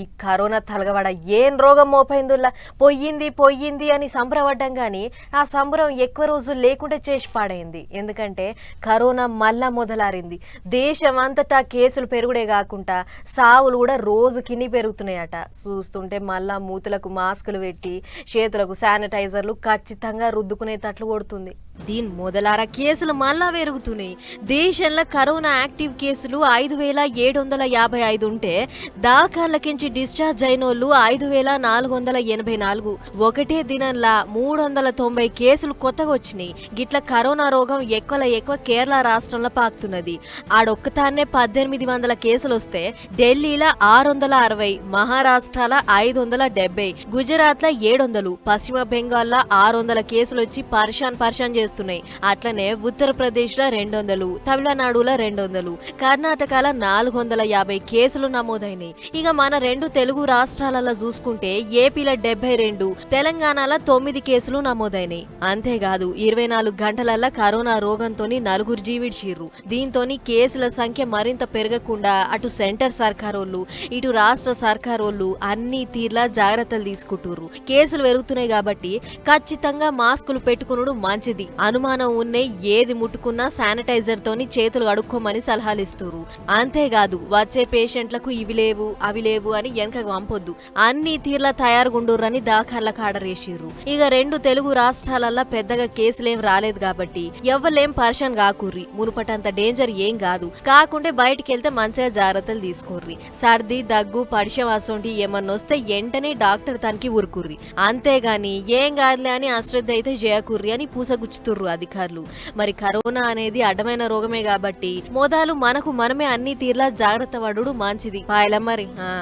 ఈ కరోనా తలగబడ ఏం రోగం మోపైందుల్లా? పొయ్యింది పొయ్యింది అని సంబరపడ్డం కానీ ఆ సంబరం ఎక్కువ రోజులు లేకుండా చేసి పాడైంది. ఎందుకంటే కరోనా మళ్ళా మొదలారింది. దేశం అంతటా కేసులు పెరుగుడే కాకుండా సావులు కూడా రోజు కిని పెరుగుతున్నాయట. చూస్తుంటే మళ్ళా మూతులకు మాస్కులు పెట్టి చేతులకు శానిటైజర్లు ఖచ్చితంగా రుద్దుకునేటట్లు కొడుతుంది. దీని మొదలార కేసులు మళ్ళా పెరుగుతున్నాయి. దేశంలో కరోనా యాక్టివ్ కేసులు ఐదు వేల ఏడు వందల యాభై ఐదు ఉంటే దాఖాలకించి డిశ్చార్జ్ అయిన వాళ్ళు ఐదు వేల నాలుగు వందల ఎనభై నాలుగు. ఒకటే దినంలా మూడు వందల తొంభై కేసులు కొత్తగా వచ్చినాయి. గిట్ల కరోనా రోగం ఎక్కువ ఎక్కువ కేరళ రాష్ట్రంలో పాకుతున్నది. ఆడొక్కతాన్నే పద్దెనిమిది వందల కేసులు వస్తే ఢిల్లీలో ఆరు వందల అరవై మహారాష్ట్రాల ఐదు వందల డెబ్బై గుజరాత్లో ఏడు వందలు పశ్చిమ బెంగాల్లో ఆరు వందల కేసులు వచ్చి పరిశాన్ పరిశాన్ చేస్తున్నాయి. అట్లనే ఉత్తరప్రదేశ్లో రెండు వందలు తమిళనాడులో రెండు వందలు కర్ణాటకలో నాలుగు వందల యాభై కేసులు నమోదైనాయి. ఇక మన రెండు తెలుగు రాష్ట్రాలలో చూసుకుంటే ఏపీలో డెబ్బై రెండు తెలంగాణలో తొమ్మిది కేసులు నమోదైనాయి. అంతేకాదు ఇరవై నాలుగు గంటలల్లో కరోనా రోగంతో నలుగురు జీవిడ్చిర్రు దీంతో కేసుల సంఖ్య మరింత పెరగకుండా అటు సెంటర్ సర్కారోళ్ళు ఇటు రాష్ట్ర సర్కారోళ్ళు అన్ని తీర్లా జాగ్రత్తలు తీసుకుంటుర్రు. కేసులు పెరుగుతున్నాయి కాబట్టి ఖచ్చితంగా మాస్కులు పెట్టుకునుడు మంచిది. అనుమానం ఉన్నే ఏది ముట్టుకున్నా శానిటైజర్ తోని చేతులు కడుక్కోమని సలహాలు ఇస్తారు అంతేకాదు వచ్చే పేషెంట్లకు ఇవి లేవు అవి లేవు అని వెనకకు పంపొద్దు. అన్ని తీర్ల తయారుగుండుర్రని దాఖాలకు కాడరేసిర్రు. ఇక రెండు తెలుగు రాష్ట్రాలల్లో పెద్దగా కేసులేం రాలేదు కాబట్టి ఎవ్వలేం పర్షన్ కాకుర్రి మునుపటంత డేంజర్ ఏం కాదు కాకుంటే బయటికి వెళ్తే మంచిగా జాగ్రత్తలు తీసుకోర్రి. సర్ది దగ్గు పడిషం అసొంటి ఏమన్నా వస్తే వెంటనే డాక్టర్ తనకి ఉరుకుర్రి. అంతేగాని ఏం కాదులే అని అశ్రద్ధ అయితే చేయకుర్రి అని పెంచుతుర్రు అధికారులు. మరి కరోనా అనేది అడ్డమైన రోగమే కాబట్టి మోదాలు మనకు మనమే అన్ని తీర్లా జాగ్రత్త పడు మంచిది. పాయల మరి ఆ.